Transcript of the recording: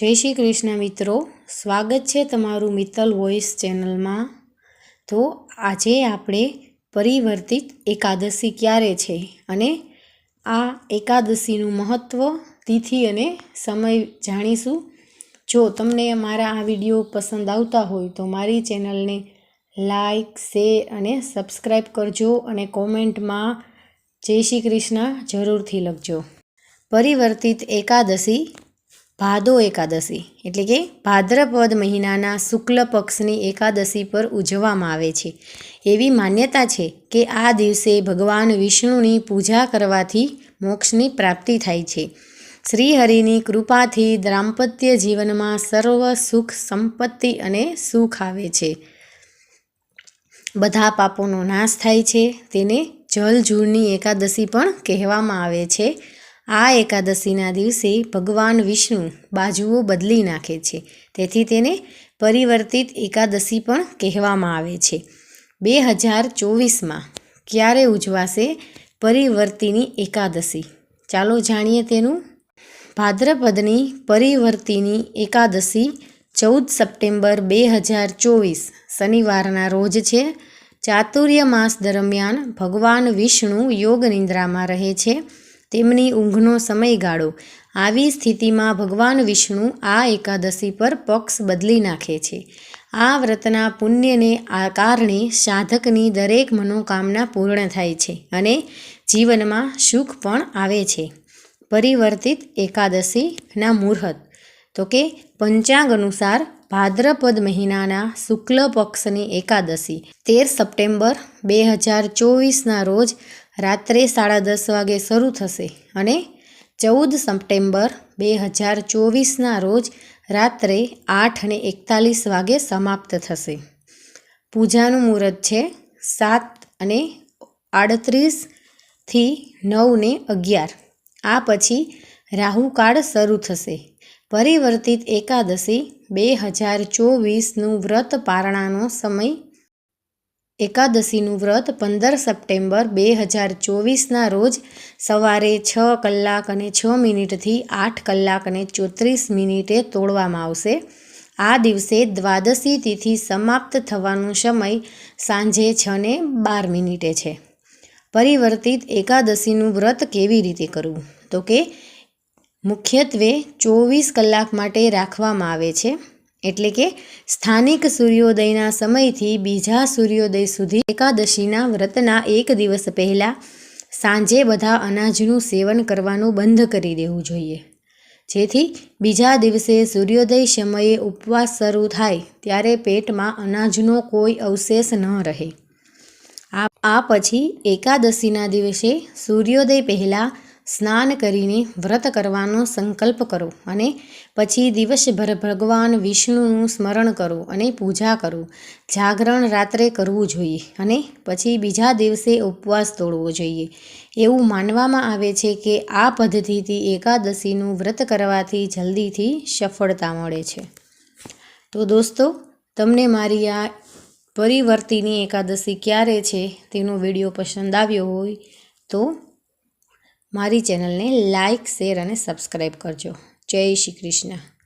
જય શ્રી કૃષ્ણ મિત્રો. સ્વાગત છે તમારું મિત્તલ વોઇસ ચેનલમાં. તો આજે આપણે પરિવર્તિત એકાદશી ક્યારે છે અને આ એકાદશીનું મહત્ત્વ તિથિ અને સમય જાણીશું. જો તમને મારા આ વીડિયો પસંદ આવતા હોય તો મારી ચેનલને લાઈક, શેર અને સબસ્ક્રાઈબ કરજો અને કોમેન્ટમાં જય શ્રી કૃષ્ણ જરૂરથી લખજો. પરિવર્તિત એકાદશી ભાદો એકાદશી, એટલે કે ભાદ્રપદ મહિનાના શુક્લ પક્ષની એકાદશી પર ઉજવવામાં આવે છે. એવી માન્યતા છે કે આ દિવસે ભગવાન વિષ્ણુની પૂજા કરવાથી મોક્ષની પ્રાપ્તિ થાય છે. શ્રીહરિની કૃપાથી દાંપત્ય જીવનમાં સર્વ સુખ, સંપત્તિ અને સુખ આવે છે. બધા પાપોનો નાશ થાય છે. તેને જલ જૂળની એકાદશી પણ કહેવામાં આવે છે. આ એકાદશીના દિવસે ભગવાન વિષ્ણુ બાજુઓ બદલી નાખે છે. તેથી તેને પરિવર્તિત એકાદશી પણ કહેવામાં આવે છે. બે હજાર ચોવીસમાં ક્યારે ઉજવાશે પરિવર્તિની એકાદશી? ચાલો જાણીએ તેનું. ભાદ્રપદની પરિવર્તિની એકાદશી ચૌદ સપ્ટેમ્બર બે હજાર ચોવીસ, શનિવારના રોજ છે. ચાતુર્ય માસ દરમિયાન ભગવાન વિષ્ણુ યોગ નિંદ્રામાં રહે છે. તેમની ઊંઘનો સમયગાળો. આવી સ્થિતિમાં ભગવાન વિષ્ણુ આ એકાદશી પર પક્ષ બદલી નાખે છે. આ વ્રતના પુણ્યને આ કારણે સાધકની દરેક મનોકામના પૂર્ણ થાય છે અને જીવનમાં સુખ પણ આવે છે. પરિવર્તિત એકાદશીના મુહૂર્ત. તો કે પંચાંગ અનુસાર ભાદ્રપદ મહિનાના શુક્લ પક્ષની એકાદશી, તેર સપ્ટેમ્બર બે હજાર ચોવીસના રોજ રાત્રે સાડા દસ વાગે શરૂ થશે અને ચૌદ સપ્ટેમ્બર બે હજાર ચોવીસના રોજ રાત્રે આઠ અને એકતાલીસ વાગે સમાપ્ત થશે. પૂજાનું મુહૂર્ત છે સાત અને આડત્રીસથી નવ ને અગિયાર. આ પછી રાહુકાળ શરૂ થશે. પરિવર્તિત એકાદશી બે હજાર ચોવીસનું વ્રત પારણાનો સમય એકાદશીનું વ્રત પંદર સપ્ટેમ્બર બે હજાર ચોવીસના રોજ સવારે છ કલાક અને છ મિનિટથી આઠ કલાક અને ચોત્રીસ મિનિટે તોડવામાં આવશે. આ દિવસે દ્વાદશી તિથિ સમાપ્ત થવાનો સમય સાંજે છ ને બાર મિનિટે છે. પરિવર્તિત એકાદશીનું વ્રત કેવી રીતે કરવું? તો કે, મુખ્યત્વે ચોવીસ કલાક માટે રાખવામાં આવે છે. એટલે કે સ્થાનિક સૂર્યોદયના સમયથી બીજા સૂર્યોદય સુધી એકાદશીના વ્રતના એક દિવસ પહેલાં સાંજે બધા અનાજનું સેવન કરવાનું બંધ કરી દેવું જોઈએ. જેથી બીજા દિવસે સૂર્યોદય સમયે ઉપવાસ શરૂ થાય ત્યારે પેટમાં અનાજનો કોઈ અવશેષ ન રહે. આ પછી એકાદશીના દિવસે સૂર્યોદય પહેલાં સ્નાન કરીને વ્રત કરવાનો સંકલ્પ કરો અને પછી દિવસભર ભગવાન વિષ્ણુનું સ્મરણ કરો અને પૂજા કરો. જાગરણ રાત્રે કરવું જોઈએ અને પછી બીજા દિવસે ઉપવાસ તોડવો જોઈએ. એવું માનવામાં આવે છે કે આ પદ્ધતિથી એકાદશીનું વ્રત કરવાથી જલ્દીથી સફળતા મળે છે. તો દોસ્તો, તમને મારી આ પરિવર્તિની એકાદશી ક્યારે છે તેનો વીડિયો પસંદ આવ્યો હોય તો મારી ચેનલને લાઇક શેર અને સબસ્ક્રાઈબ કરજો. જય શ્રી કૃષ્ણ.